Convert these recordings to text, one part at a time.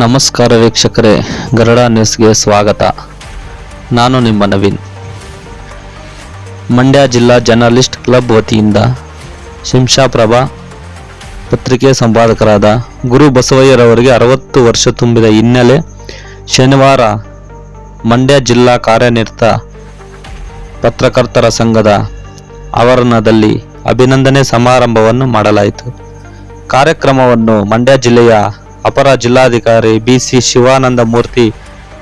ನಮಸ್ಕಾರ ವೀಕ್ಷಕರೇ, ಗರಡ ನ್ಯೂಸ್ಗೆ ಸ್ವಾಗತ. ನಾನು ನಿಮ್ಮ ನವೀನ್. ಮಂಡ್ಯ ಜಿಲ್ಲಾ ಜರ್ನಲಿಸ್ಟ್ ಕ್ಲಬ್ ವತಿಯಿಂದ ಶಿಂಷಾಪ್ರಭಾ ಪತ್ರಿಕೆ ಸಂಪಾದಕರಾದ ಗುರು ಬಸವಯ್ಯರವರಿಗೆ ಅರವತ್ತು ವರ್ಷ ತುಂಬಿದ ಹಿನ್ನೆಲೆ ಶನಿವಾರ ಮಂಡ್ಯ ಜಿಲ್ಲಾ ಕಾರ್ಯನಿರತ ಪತ್ರಕರ್ತರ ಸಂಘದ ಆವರಣದಲ್ಲಿ ಅಭಿನಂದನೆ ಸಮಾರಂಭವನ್ನು ಮಾಡಲಾಯಿತು. ಕಾರ್ಯಕ್ರಮವನ್ನು ಮಂಡ್ಯ ಜಿಲ್ಲೆಯ ಅಪರ ಜಿಲ್ಲಾಧಿಕಾರಿ ಬಿಸಿ ಶಿವಾನಂದ ಮೂರ್ತಿ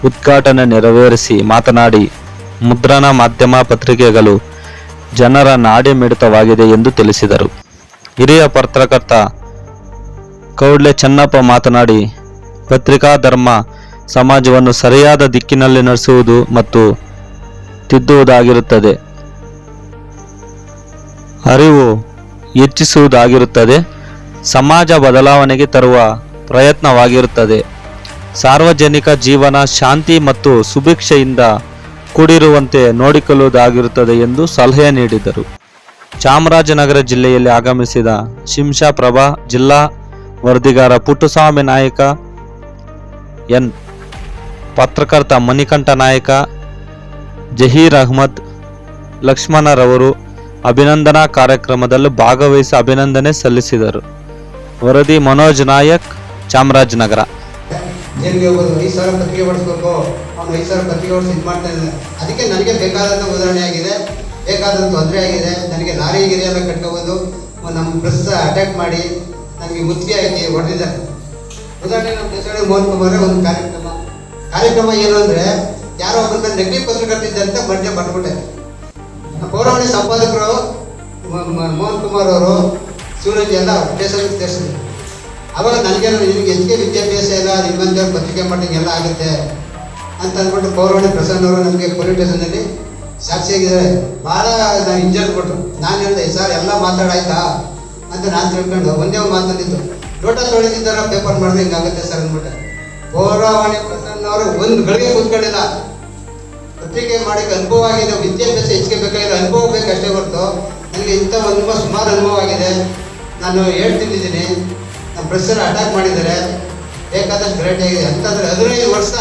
ಉದ್ಘಾಟನೆ ನೆರವೇರಿಸಿ ಮಾತನಾಡಿ, ಮುದ್ರಣ ಮಾಧ್ಯಮ ಪತ್ರಿಕೆಗಳು ಜನರ ನಾಡಿ ಮಿಡಿತವಾಗಿದೆ ಎಂದು ತಿಳಿಸಿದರು. ಹಿರಿಯ ಪತ್ರಕರ್ತ ಕೌಡ್ಲೆ ಚೆನ್ನಪ್ಪ ಮಾತನಾಡಿ, ಪತ್ರಿಕಾ ಧರ್ಮ ಸಮಾಜವನ್ನು ಸರಿಯಾದ ದಿಕ್ಕಿನಲ್ಲಿ ನಡೆಸುವುದು ಮತ್ತು ತಿದ್ದುವುದಾಗಿರುತ್ತದೆ. ಅರಿವು ಹೆಚ್ಚಿಸುವುದಾಗಿರುತ್ತದೆ. ಸಮಾಜ ಬದಲಾವಣೆಗೆ ತರುವ ಪ್ರಯತ್ನವಾಗಿರುತ್ತದೆ. ಸಾರ್ವಜನಿಕ ಜೀವನ ಶಾಂತಿ ಮತ್ತು ಸುಭಿಕ್ಷೆಯಿಂದ ಕೂಡಿರುವಂತೆ ನೋಡಿಕೊಳ್ಳುವುದಾಗಿರುತ್ತದೆ ಎಂದು ಸಲಹೆ ನೀಡಿದರು. ಚಾಮರಾಜನಗರ ಜಿಲ್ಲೆಯಲ್ಲಿ ಆಗಮಿಸಿದ ಶಿಂಷಾಪ್ರಭಾ ಜಿಲ್ಲಾ ವರದಿಗಾರ ಪುಟ್ಟುಸ್ವಾಮಿ ನಾಯಕ, ಎನ್. ಪತ್ರಕರ್ತ ಮಣಿಕಂಠ ನಾಯಕ, ಜಹೀರ್ ಅಹ್ಮದ್ ಲಕ್ಷ್ಮಣರವರು ಅಭಿನಂದನಾ ಕಾರ್ಯಕ್ರಮದಲ್ಲಿ ಭಾಗವಹಿಸಿ ಅಭಿನಂದನೆ ಸಲ್ಲಿಸಿದರು. ವರದಿ ಮನೋಜ್ ನಾಯಕ್ ಚಾಮರಾಜನಗರ. ಐದು ಸಾವಿರ ಪತ್ರಿಕೆ ಹೊಡಿಸ್ಬೇಕು. ಅವ್ನು ಐದು ಸಾವಿರ ಪತ್ರಿಕೆ ಹೊಡಿಸಿ ಇದು ಅದಕ್ಕೆ ನನಗೆ ಬೇಕಾದಂಥ ಉದಾಹರಣೆ ಆಗಿದೆ. ಬೇಕಾದಂಥ ತೊಂದರೆ ಆಗಿದೆ. ನನಗೆ ಲಾರಿ ಗಿರಿ ಕಟ್ಕೋಬೋದು ನಮ್ಮ ಪ್ರೆಸ್ ಅಟ್ಯಾಕ್ ಮಾಡಿ ನನಗೆ ಮುತ್ತಿಗೆ ಹಾಕಿ ಹೊಡೆದಿದ್ದಾರೆ. ಉದಾಹರಣೆ ನಮ್ಮ ಮೋಹನ್ ಕುಮಾರ್ ಒಂದು ಕಾರ್ಯಕ್ರಮ. ಕಾರ್ಯಕ್ರಮ ಏನು ಅಂದರೆ ಯಾರೋ ಒಬ್ಬನ ನೆಗಡಿ ಪತ್ರಕರ್ತಿದ್ದೆ ಅಂತ ಮಂಡ್ಯ ಬಂದ್ಬಿಟ್ಟೆ. ಪೌರಾಣಿ ಸಂಪಾದಕರು ಮೋಹನ್ ಕುಮಾರ್ ಅವರು, ಸೂರಜ್ ಎಲ್ಲ ದೇಶಕ್ಕೆ ಸೇರಿಸಿದ್ರು ಅವಾಗ ನನಗೆ ನಿನಗೆ ಹೆಚ್ಚಿಗೆ ವಿದ್ಯಾಭ್ಯಾಸ ಇಲ್ಲ ನಿಮ್ಮಂತೆ ಪತ್ರಿಕೆ ಮಾಡಿಂಗ್ ಎಲ್ಲ ಆಗುತ್ತೆ ಅಂತ ಅಂದ್ಬಿಟ್ಟು ಪೌರಾಣಿ ಪ್ರಸನ್ನ ಅವರು ನನಗೆ ಪೊಲೀಸ್ ಸ್ಟೇಷನಲ್ಲಿ ಸಾಕ್ಷಿಯಾಗಿದ್ದಾರೆ ಭಾಳ ನಾನು ಇಂಜರ್ ಕೊಟ್ಟರು. ನಾನು ಹೇಳಿದೆ ಸರ್, ಎಲ್ಲ ಮಾತಾಡಾಯ್ತಾ? ಅಂತ ನಾನು ತಿಳ್ಕೊಂಡು ಒಂದೇ ಒಂದು ಮಾತಾಡಿದ್ದು ಲೋಟ ತೊಳೆದಿದ್ದಾರ ಪೇಪರ್ ಮಾಡಿದ್ರೆ ಹಿಂಗಾಗುತ್ತೆ ಸರ್ ಅಂದ್ಬಿಟ್ಟೆ. ಪೌರಾವಣಿ ಪ್ರಸನ್ನ ಅವರು ಒಂದು ಗಳಿಗೆ ಕೂತ್ಕೊಂಡಿಲ್ಲ. ಪತ್ರಿಕೆ ಮಾಡೋಕ್ಕೆ ಅನುಭವ ಆಗಿದೆ ವಿದ್ಯಾಭ್ಯಾಸ ಹೆಚ್ಚಿಗೆ ಬೇಕಾಗಿರೋ ಅನುಭವ ಬೇಕಷ್ಟೇ ಹೊರತು. ನನಗೆ ಇಂಥ ಅನುಭವ, ಸುಮಾರು ಅನುಭವ ಆಗಿದೆ ನಾನು ಹೇಳ್ತಿದ್ದೀನಿ ನಮ್ಮ ಅಟ್ಯಾಕ್ ಮಾಡಿದ್ದಾರೆ ಬೇಕಾದಷ್ಟು ಗ್ರೇಟ್ ಆಗಿದೆ. ಅಂತಂದ್ರೆ ಹದಿನೈದು ವರ್ಷ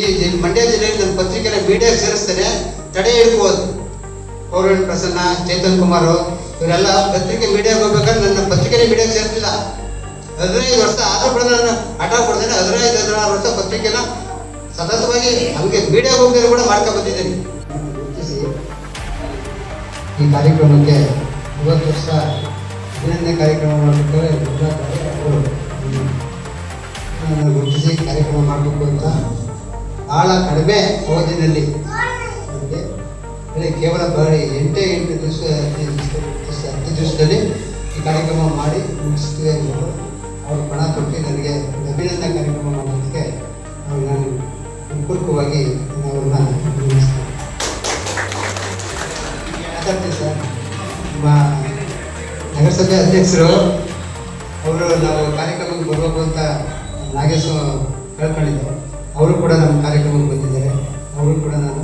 ಈ ಮಂಡ್ಯ ಜಿಲ್ಲೆಯಲ್ಲಿ ನನ್ನ ಪತ್ರಿಕೆನ ಮೀಡಿಯಾಗೆ ಸೇರಿಸ್ತೇನೆ, ತಡೆ ಹಿಡ್ಕೋದು. ಪೌರಾಣ ಪ್ರಸನ್ನ, ಚೇತನ್ ಕುಮಾರ್ ಇವರೆಲ್ಲ ಪತ್ರಿಕೆ ಮೀಡಿಯಾಗೆ ಹೋಗ್ಬೇಕಾದ್ರೆ ನನ್ನ ಪತ್ರಿಕೆನೇ ಮೀಡಿಯಾಗೆ ಸೇರ್ತಿಲ್ಲ. ಹದಿನೈದು ವರ್ಷ ಆದ್ರೂ ಕೂಡ ನಾನು ಅಟ್ಯಾಕ್ ಕೊಡ್ತೇನೆ ಹದಿನೈದು, ಹದಿನಾರು ವರ್ಷ ಪತ್ರಿಕೆನ ಸತತವಾಗಿ ನಮಗೆ ಮೀಡಿಯಾಗೆ ಹೋಗಿದ್ರು ಕೂಡ ಮಾಡ್ಕೊಂಡು ಬಂದಿದ್ದೀನಿ. ಈ ಕಾರ್ಯಕ್ರಮಕ್ಕೆ ಇವತ್ತು ವರ್ಷ ಅಭಿನಂದನೆ ಕಾರ್ಯಕ್ರಮ ಭಾಳ ಕಡಿಮೆ ಓದಿನಲ್ಲಿ ಕೇವಲ ಬರೀ ಎಂಟೇ ಎಂಟು ದಿವಸ ಹತ್ತು ದಿವಸದಲ್ಲಿ ಈ ಕಾರ್ಯಕ್ರಮ ಮಾಡಿ ಮುಗಿಸ್ತೀವಿ ಅನ್ನೋರು ಅವರು ಪಣ ನನಗೆ ಅಭಿನಂದನೆ ಕಾರ್ಯಕ್ರಮ ಮಾಡೋದಕ್ಕೆ ನಾನು ಪೂರ್ವಕವಾಗಿ ಅವ್ರನ್ನ ಅಭಿನಂದಿಸ್ತೇನೆ. ಸರ್, ನಮ್ಮ ನಗರಸಭೆ ಅಧ್ಯಕ್ಷರು ಅವರು ನಾವು ಕಾರ್ಯಕ್ರಮಕ್ಕೆ ಬರಬೇಕು ಅಂತ ನಾಗೇಶ್ ಕೇಳ್ಕೊಂಡಿದ್ದಾರೆ. ಅವರು ಕೂಡ ನಮ್ಮ ಕಾರ್ಯಕ್ರಮಕ್ಕೆ ಬಂದಿದ್ದಾರೆ. ಅವರು ಕೂಡ ನಾನು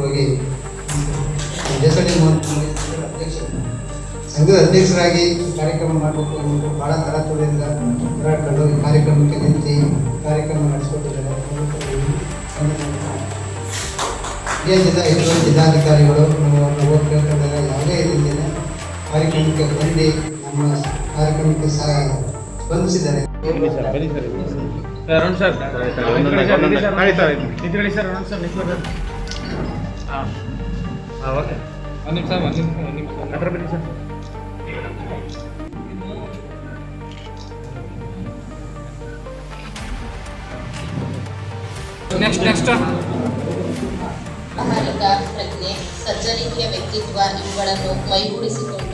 ಹೋಗಿ ಕುಮಾರ್ ಅಧ್ಯಕ್ಷರು ಸಂಘದ ಅಧ್ಯಕ್ಷರಾಗಿ ಕಾರ್ಯಕ್ರಮ ಮಾಡಬೇಕು ಅನ್ನೋದು ಭಾಳ ತರಾತುರಿಯಿಂದ ಹೋರಾಡ್ಕೊಂಡು ಈ ಕಾರ್ಯಕ್ರಮಕ್ಕೆ ನಿಂತು ಕಾರ್ಯಕ್ರಮ ನಡೆಸ್ಕೊಟ್ಟಿದ್ದಾರೆ. ಜಿಲ್ಲಾ ಹೆಚ್ಚುವರಿ ಜಿಲ್ಲಾಧಿಕಾರಿಗಳು ನಾವು ಯಾವುದೇ ರೀತಿಯ ಕಾರ್ಯಕ್ರಮಕ್ಕೆ ಬಂದು ನಮ್ಮ ಕಾರ್ಯಕ್ರಮಕ್ಕೆ ಸಹ ಸ್ಪಂದಿಸಿದ್ದಾರೆ. ಅರುಣ್ ಸರ್. ನಿಂತ್ಕೊಳ್ಳಿ ಸರ್. ನಿಂತ್ಕೊಳ್ಳಿ ಸರ್ ನಿಂತ್ಕೊಳ್ಳಿ ಸರ್ ಹಾಂ. ಹಾಂ ಓಕೆ. ಒಂದು ನಿಮಿಷ ಒಂದು ನಿಮಿಷ ಒಂದು ನಿಮಿಷ. ಹತ್ರ ಬನ್ನಿ ಸರ್. ನೆಕ್ಸ್ಟ್ ನೆಕ್ಸ್ಟ್ ಪ್ರಜ್ಞೆ ಸಜ್ಜನಿಕೆಯ ವ್ಯಕ್ತಿತ್ವ ಇವುಗಳನ್ನು ಮೈಗೂಡಿಸಿಕೊಂಡು.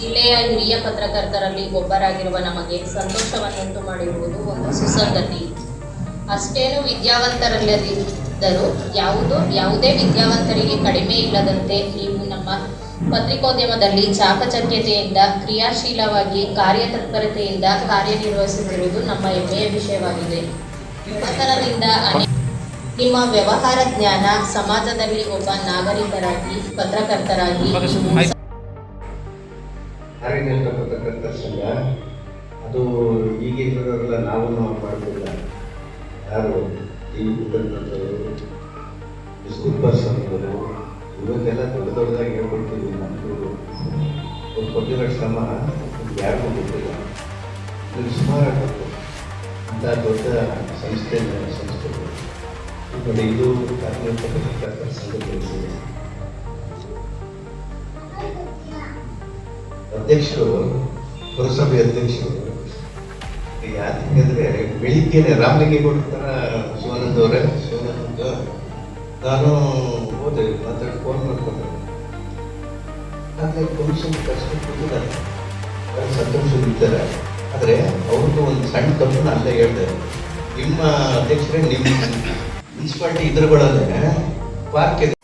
ಜಿಲ್ಲೆಯ ಹಿರಿಯ ಪತ್ರಕರ್ತರಲ್ಲಿ ಒಬ್ಬರಾಗಿರುವ ನಮಗೆ ಸಂತೋಷವನ್ನುಂಟು ಮಾಡಿರುವುದು ಒಂದು ಸುಸಂಗತಿ. ಅಷ್ಟೇನು ವಿದ್ಯಾವಂತರಲ್ಲದಿದ್ದರೂ ಯಾವುದೋ ಯಾವುದೇ ವಿದ್ಯಾವಂತರಿಗೆ ಕಡಿಮೆ ಇಲ್ಲದಂತೆ ನೀವು ನಮ್ಮ ಪತ್ರಿಕೋದ್ಯಮದಲ್ಲಿ ಚಾಕಚಕ್ಯತೆಯಿಂದ, ಕ್ರಿಯಾಶೀಲವಾಗಿ, ಕಾರ್ಯತತ್ಪರತೆಯಿಂದ ಕಾರ್ಯನಿರ್ವಹಿಸುತ್ತಿರುವುದು ನಮ್ಮ ಹೆಮ್ಮೆಯ ವಿಷಯವಾಗಿದೆ. ಯುವಕರರಿಂದ ನಿಮ್ಮ ವ್ಯವಹಾರ ಜ್ಞಾನ, ಸಮಾಜದಲ್ಲಿ ಒಬ್ಬ ನಾಗರಿಕರಾಗಿ, ಪತ್ರಕರ್ತರಾಗಿ ಕಾರ್ಯನಿರತ ಪತ್ರಕರ್ತರ ಸಂಘ ಅದು ಈಗಿರೋರೆಲ್ಲ ನಾವು ಮಾಡೋದಿಲ್ಲ ಯಾರು? ಈ ಬಂದಂಥವರು ಸ್ಕೂಲ್ ಅನ್ನೋರು ಇವತ್ತೆಲ್ಲ ದೊಡ್ಡ ದೊಡ್ಡದಾಗಿ ಹೇಳ್ಕೊಡ್ತೀವಿ ನಮ್ಮದು ಅವ್ರು ಕೊಟ್ಟಿರೋ ಶ್ರಮ ಯಾರಿಗೂ ಗೊತ್ತಿಲ್ಲ. ಇದು ಸುಮಾರು ಆಗಬೇಕು ಅಂತ ದೊಡ್ಡ ಸಂಸ್ಥೆ ಸಂಸ್ಥೆಗಳು. ನೋಡಿ ಇದು ಸಂಘ ಪತ್ರಕರ್ತರ ಅಧ್ಯಕ್ಷರು, ಪುರಸಭೆ ಅಧ್ಯಕ್ಷರು ಯಾಕೆಂದ್ರೆ ಬೆಳಿಗ್ಗೆನೆ ರಾಮಲಿಂಗೇಗೌಡ ಥರ ಶಿವಾನಂದ ಅವರೇ. ಶಿವಾನಂದ, ನಾನು ಹೋದೆ, ಮಾತಾಡಿ ಫೋನ್ ಮಾಡ್ಕೊಂಡೆ. ಆದರೆ ಕಷ್ಟ ಕೊಟ್ಟಿದ್ದಾರೆ ಸಂತೋಷದಿದ್ದಾರೆ ಆದರೆ ಅವ್ರದ್ದು ಒಂದು ಸಣ್ಣ ತಪ್ಪನ್ನ ಅಲ್ಲೇ ಹೇಳ್ತಾರೆ ನಿಮ್ಮ ಅಧ್ಯಕ್ಷರೇ ನಿಮ್ಮ ಮುನ್ಸಿಪಾಲ್ಟಿ ಇದ್ರಗಳಲ್ಲೇ ಪಾರ್ಕ್ ಇದೆ.